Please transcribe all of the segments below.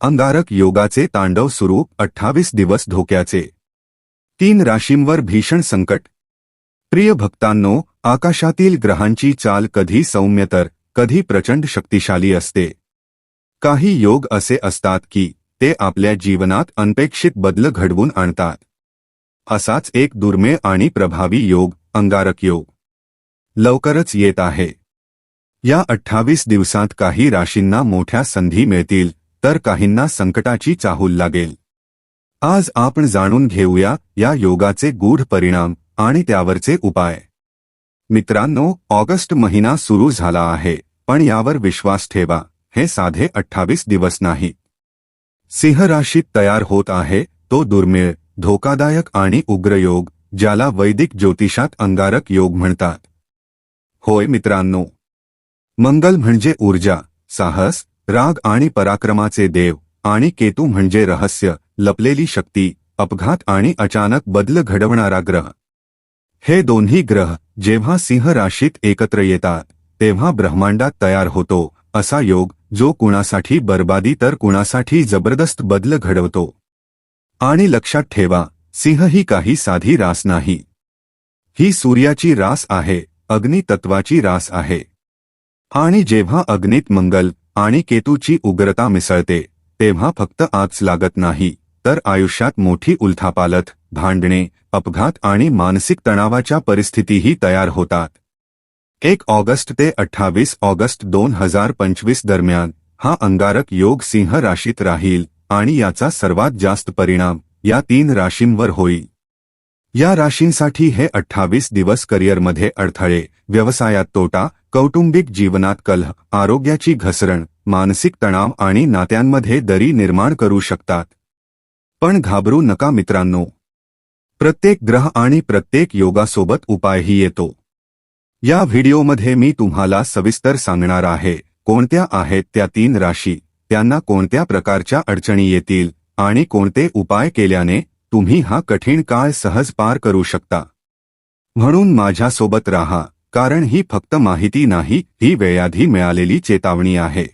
अंगारक योगाचे तांडव सुरू अठ्ठावीस दिवस धोक्याचे. तीन राशींवर भीषण संकट. प्रिय भक्तांनो आकाशातील ग्रहांची चाल कधी सौम्य तर कधी प्रचंड शक्तिशाली असते. काही योग असे असतात की ते आपल्या जीवनात अनपेक्षित बदल घडवून आणतात. असाच एक दुर्मिळ आणि प्रभावी योग अंगारक योग. लवकरच येत आहे. या अठ्ठावीस दिवसात काही राशींना मोठ्या संधी मिळतील. तर काहींना संकटाची चाहूल लागेल. आज आपण जाणून घेऊया या योगाचे गूढ परिणाम आणि त्यावरचे उपाय. मित्रांनो ऑगस्ट महिना सुरू झाला आहे पण यावर विश्वास ठेवा हे साधे अठ्ठावीस दिवस नाही. सिंह राशीत तयार होत आहे तो दुर्मिळ धोकादायक आणि उग्र योग ज्याला वैदिक ज्योतिषात अंगारक योग म्हणतात. होय मित्रांनो. मंगल म्हणजे ऊर्जा साहस राग आणि पराक्रमाचे देव आणि केतू म्हणजे रहस्य लपलेली शक्ती अपघात आणि अचानक बदल घडवणारा ग्रह. हे दोन्ही ग्रह जेव्हा सिंह राशीत एकत्र येतात तेव्हा ब्रह्मांडात तयार होतो असा योग जो कुणासाठी बर्बादी तर कुणासाठी जबरदस्त बदल घडवतो. आणि लक्षात ठेवा सिंह ही काही साधी रास नाही. ही सूर्याची रास आहे अग्नितत्वाची रास आहे. आणि जेव्हा अग्नीत मंगल आणि केतूची उग्रता मिसळते तेव्हा फक्त आच लागत नाही तर आयुष्यात मोठी उलथापालथ भांडणे अपघात आणि मानसिक तणावाच्या परिस्थितीही तयार होतात. एक ऑगस्ट ते अठ्ठावीस ऑगस्ट दोन हजार पंचवीस दरम्यान हा अंगारक योग सिंह राशीत राहील आणि याचा सर्वात जास्त परिणाम या तीन राशींवर होईल. या राशींसाठी हे अठ्ठावीस दिवस करिअरमध्ये अडथळे व्यवसायात तोटा कौटुंबिक जीवनात कलह आरोग्याची घसरण मानसिक तणाव आणि नात्यांमध्ये दरी निर्माण करू शकतात. पण घाबरू नका मित्रांनो. प्रत्येक ग्रह आणि प्रत्येक योगासोबत उपायही येतो. या व्हिडिओमध्ये मी तुम्हाला सविस्तर सांगणार आहे कोणत्या आहेत त्या तीन राशी त्यांना कोणत्या प्रकारच्या अडचणी येतील आणि कोणते उपाय केल्याने तुम्ही हा कठीण काळ सहज पार करू शकता. म्हणून माझ्यासोबत राहा. कारण ही फक्त माहिती नाही, ही वेळाधी मिळालेली चेतावणी आहे.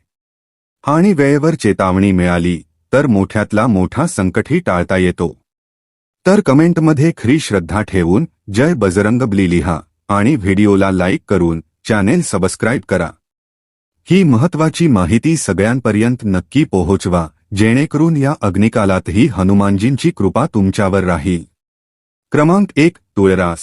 आणि वेळेवर चेतावणी मिळाली, तर मोठ्यातला मोठा संकटही टाळता येतो. तर कमेंटमध्ये खरी श्रद्धा ठेवून, जय बजरंगबली लिहा, आणि व्हिडिओला लाईक करून, चॅनेल सबस्क्राईब करा. ही महत्वाची माहिती सगळ्यांपर्यंत नक्की पोहोचवा, जेणेकरून या अग्निकालातही हनुमानजींची कृपा तुमच्यावर राहील. क्रमांक एक तुळरास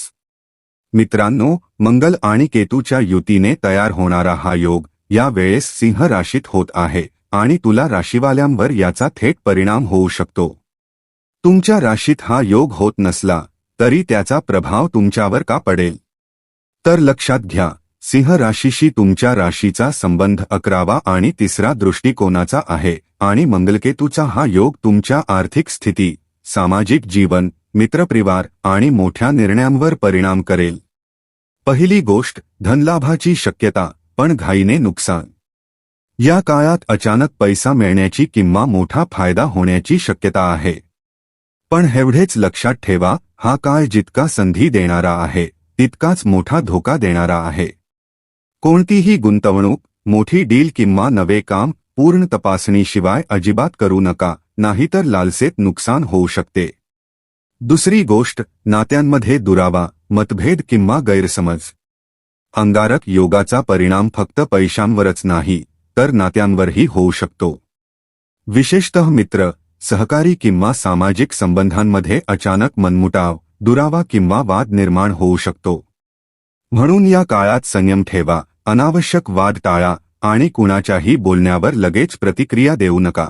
मित्रांनो मंगल आणि केतूच्या युतीने तयार होणारा हा योग या वेळेस सिंह राशीत होत आहे आणि तुला राशीवाल्यांवर याचा थेट परिणाम होऊ शकतो. तुमच्या राशीत हा योग होत नसला तरी त्याचा प्रभाव तुमच्यावर का पडेल? तर लक्षात घ्या सिंह राशीशी तुमच्या राशीचा संबंध अकरावा आणि तिसरा दृष्टिकोनाचा आहे आणि मंगलकेतूचा हा योग तुमच्या आर्थिक स्थिती सामाजिक जीवन मित्रपरिवार आणि मोठ्या निर्णयांवर परिणाम करेल. पहिली गोष्ट धनलाभाची शक्यता पण घाईने नुकसान. या काळात अचानक पैसा मिळण्याची किंवा मोठा फायदा होण्याची शक्यता आहे. पण एवढेच लक्षात ठेवा हा काळ जितका संधी देणारा आहे तितकाच मोठा धोका देणारा आहे. कोणतीही गुंतवणूक मोठी डील किंवा नवे काम पूर्ण तपासणीशिवाय अजिबात करू नका नाहीतर लालसेत नुकसान होऊ शकते. दुसरी गोष्ट नात्यांमध्ये दुरावा मतभेद किंवा गैरसमज. अंगारक योगाचा परिणाम फक्त पैशांवरच नाही तर नात्यांवरही होऊ शकतो. विशेषतः मित्र सहकारी किंवा सामाजिक संबंधांमध्ये अचानक मनमुटाव दुरावा किंवा वाद निर्माण होऊ शकतो. म्हणून या काळात संयम ठेवा अनावश्यक वाद टाळा आणि कुणाच्याही बोलण्यावर लगेच प्रतिक्रिया देऊ नका.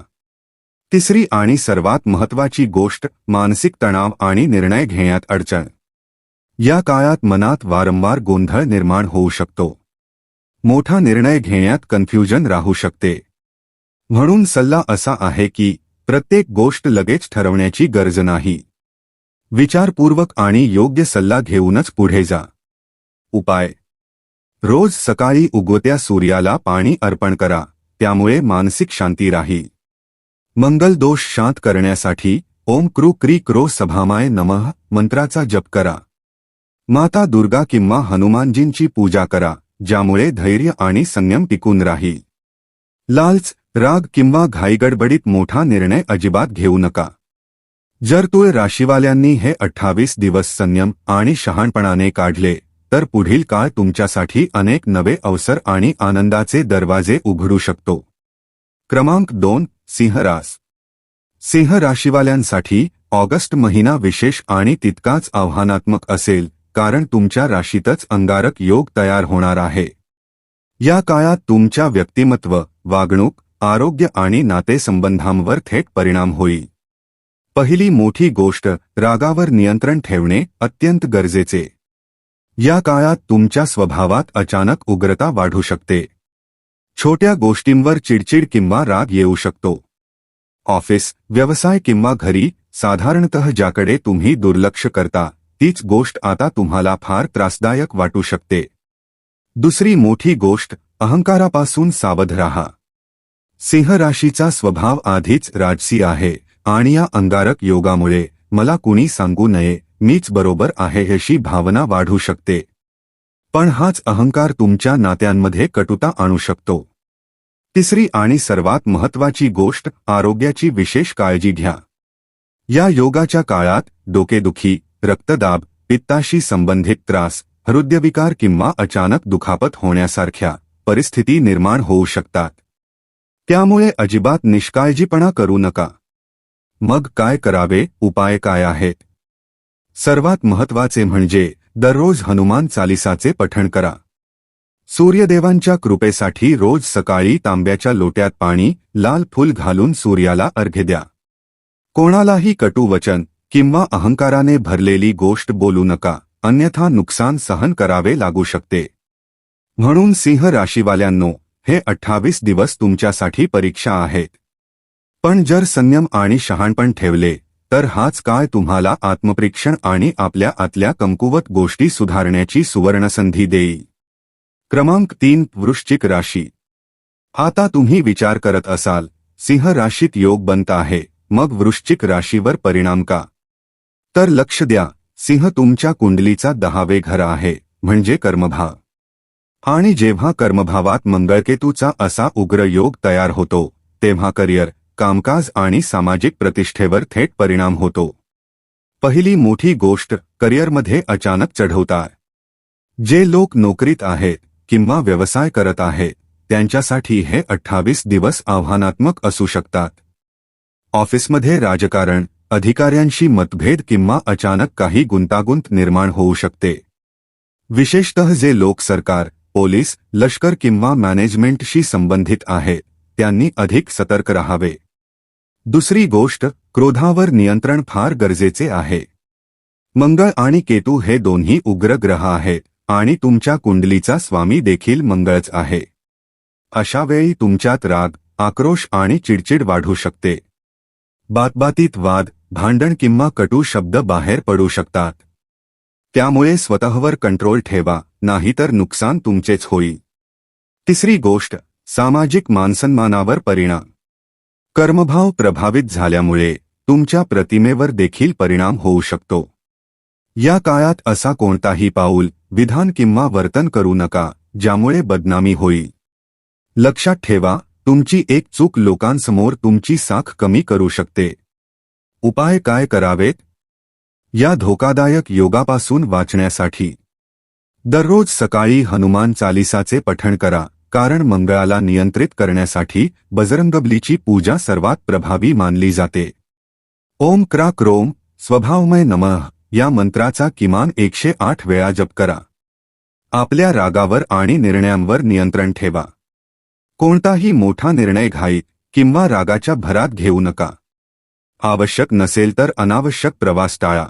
तिसरी आणि सर्वात महत्वाची गोष्ट मानसिक तणाव आणि निर्णय घेण्यात अडचण. या काळात मनात वारंवार गोंधळ निर्माण होऊ शकतो. मोठा निर्णय घेण्यात कन्फ्युजन राहू शकते. म्हणून सल्ला असा आहे की प्रत्येक गोष्ट लगेच ठरवण्याची गरज नाही. विचारपूर्वक आणि योग्य सल्ला घेऊनच पुढे जा. उपाय. रोज सकाळी उगवत्या सूर्याला पाणी अर्पण करा त्यामुळे मानसिक शांती राहील. मंगल दोष शांत करण्यासाठी ओम क्रू क्री क्रो सभामाय नमः मंत्राचा जप करा. माता दुर्गा किंवा हनुमानजींची पूजा करा ज्यामुळे धैर्य आणि संयम टिकून राहील. लालच राग किंवा घाईगडबडीत मोठा निर्णय अजिबात घेऊ नका. जर तुळ राशीवाल्यांनी हे अठ्ठावीस दिवस संयम आणि शहाणपणाने काढले तर पुढील काळ तुमच्यासाठी अनेक नवे अवसर आणि आनंदाचे दरवाजे उघडू शकतो. क्रमांक दोन सिंहरास सिंह राशीवाल्यांसाठी ऑगस्ट महिना विशेष आणि तितकाच आव्हानात्मक असेल कारण तुमच्या राशीतच अंगारक योग तयार होणार आहे. या काळात तुमच्या व्यक्तिमत्व वागणूक आरोग्य आणि नातेसंबंधांवर थेट परिणाम होईल. पहिली मोठी गोष्ट रागावर नियंत्रण ठेवणे अत्यंत गरजेचे. या काळात तुमच्या स्वभावात अचानक उग्रता वाढू शकते. छोट्या गोष्टींवर चिडचिड किंवा राग येऊ शकतो. ऑफिस व्यवसाय किंवा घरी साधारणत ज्याकडे तुम्ही दुर्लक्ष करता तीच गोष्ट आता तुम्हाला फार त्रासदायक वाटू शकते. दुसरी मोठी गोष्ट अहंकारापासून सावध राहा. सिंह राशीचा स्वभाव आधीच राजसी आहे आणि या अंगारक योगामुळे मला कुणी सांगू नये मीच बरोबर आहे अशी भावना वाढू शकते. पण हाच अहंकार तुमच्या नात्यांमध्ये कटुता आणू शकतो. तिसरी आणि सर्वात महत्वाची गोष्ट आरोग्याची विशेष काळजी घ्या. या योगाच्या काळात डोकेदुखी रक्तदाब पित्ताशी संबंधित त्रास हृदयविकार किंवा अचानक दुखापत होण्यासारख्या परिस्थिती निर्माण होऊ शकतात. त्यामुळे अजिबात निष्काळजीपणा करू नका. मग काय करावे? उपाय काय आहेत? सर्वात महत्त्वाचे म्हणजे दररोज हनुमान चालिसाचे पठण करा. सूर्यदेवांच्या कृपेसाठी रोज सकाळी तांब्याच्या लोट्यात पाणी लाल फुल घालून सूर्याला अर्घ्य द्या. कोणालाही कटू वचन किंवा अहंकाराने भरलेली गोष्ट बोलू नका अन्यथा नुकसान सहन करावे लागू शकते. म्हणून सिंह राशीवाल्यांनो हे अठ्ठावीस दिवस तुमच्यासाठी परीक्षा आहेत. पण जर संयम आणि शहाणपण ठेवले तर हाच काळ तुम्हाला आत्मप्रेक्षण आणि आपल्या आतल्या कमकुवत गोष्टी सुधारण्याची सुवर्णसंधी देईल क्रमांक तीन वृश्चिक राशी. आता तुम्ही विचार करत असाल सिंह राशीत योग बनत आहे मग वृश्चिक राशीवर परिणाम का? तर लक्ष द्या सिंह तुमच्या कुंडलीचा दहावे घर आहे म्हणजे कर्मभाव. आणि जेव्हा कर्मभावात मंगळकेतूचा असा उग्र योग तयार होतो तेव्हा करिअर कामकाज आणि सामाजिक प्रतिष्ठेवर थेट परिणाम होतो. पहिली मोठी गोष्ट करिअरमध्ये अचानक चढवतात जे लोक नोकरीत आहेत किंवा व्यवसाय करत आहेत त्यांच्यासाठी हे अठ्ठावीस दिवस आव्हानात्मक असू शकतात. ऑफिसमध्ये राजकारण अधिकाऱ्यांशी मतभेद किंवा अचानक काही गुंतागुंत निर्माण होऊ शकते. विशेषतः जे लोक सरकार पोलीस लष्कर किंवा मॅनेजमेंटशी संबंधित आहेत त्यांनी अधिक सतर्क राहावे. दुसरी गोष्ट क्रोधावर नियंत्रण फार गरजेचे आहे. मंगळ आणि केतू हे दोन्ही उग्र ग्रह आहेत आणि तुमच्या कुंडलीचा स्वामी देखील मंगळच आहे. अशावेळी तुमच्यात राग आक्रोश आणि चिडचिड वाढू शकते. बातबातीत वाद भांडण किंवा कटू शब्द बाहेर पडू शकतात. त्यामुळे स्वतःवर कंट्रोल ठेवा नाहीतर नुकसान तुमचेच होईल. तिसरी गोष्ट सामाजिक मानसन्मानावर परिणाम. कर्मभाव प्रभावित झाल्यामुळे तुमच्या प्रतिमेवर देखील परिणाम होऊ शकतो. या काळात असा कोणताही पाऊल विधान किंवा वर्तन करू नका ज्यामुळे बदनामी होईल. लक्षात ठेवा तुमची एक चूक लोकांसमोर तुमची साख कमी करू शकते. उपाय काय करावेत? या धोकादायक योगापासून वाचण्यासाठी. दररोज सकाळी हनुमान चालिसाचे पठण करा. कारण मंगळाला नियंत्रित करण्यासाठी बजरंगबलीची पूजा सर्वात प्रभावी मानली जाते. ओम क्रा क्रोम स्वभावमय नमः या मंत्राचा किमान एकशे आठ वेळा जप करा. आपल्या रागावर आणि निर्णयांवर नियंत्रण ठेवा. कोणताही मोठा निर्णय घाईत किंवा रागाच्या भरात घेऊ नका. आवश्यक नसेल तर अनावश्यक प्रवास टाळा.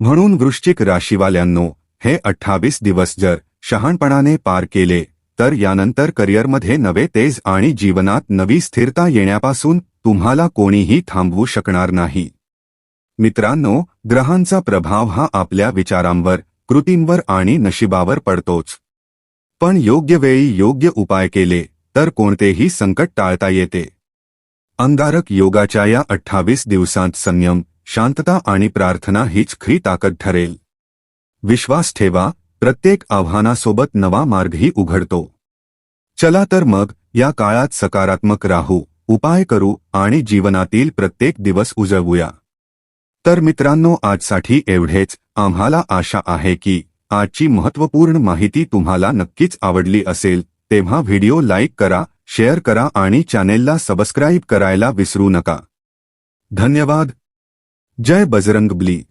म्हणून वृश्चिक राशीवाल्यांनो हे अठ्ठावीस दिवस जर शहाणपणाने पार केले तर यानंतर करिअरमध्ये नवे तेज आणि जीवनात नवी स्थिरता येण्यापासून तुम्हाला कोणीही थांबवू शकणार नाही. मित्रांनो ग्रहांचा प्रभाव हा आपल्या विचारांवर कृतींवर आणि नशिबावर पडतोच. पण योग्य वेळी योग्य उपाय केले तर कोणतेही संकट टाळता येते. अंगारक योगाच्या या अठ्ठावीस दिवसांत संयम शांतता आणि प्रार्थना हीच खरी ताकद ठरेल. विश्वास ठेवा प्रत्येक आव्हानासोबत नवा मार्गही उघडतो. चला तर मग या काळात सकारात्मक राहू उपाय करू आणि जीवनातील प्रत्येक दिवस उजवूया तर मित्रांनो आजसाठी एवढेच. आम्हाला आशा आहे की आजची महत्त्वपूर्ण माहिती तुम्हाला नक्कीच आवडली असेल तेव्हा व्हिडिओ लाईक करा शेअर करा आणि चॅनेलला सबस्क्राईब करायला विसरू नका. धन्यवाद. जय बजरंग ब्ली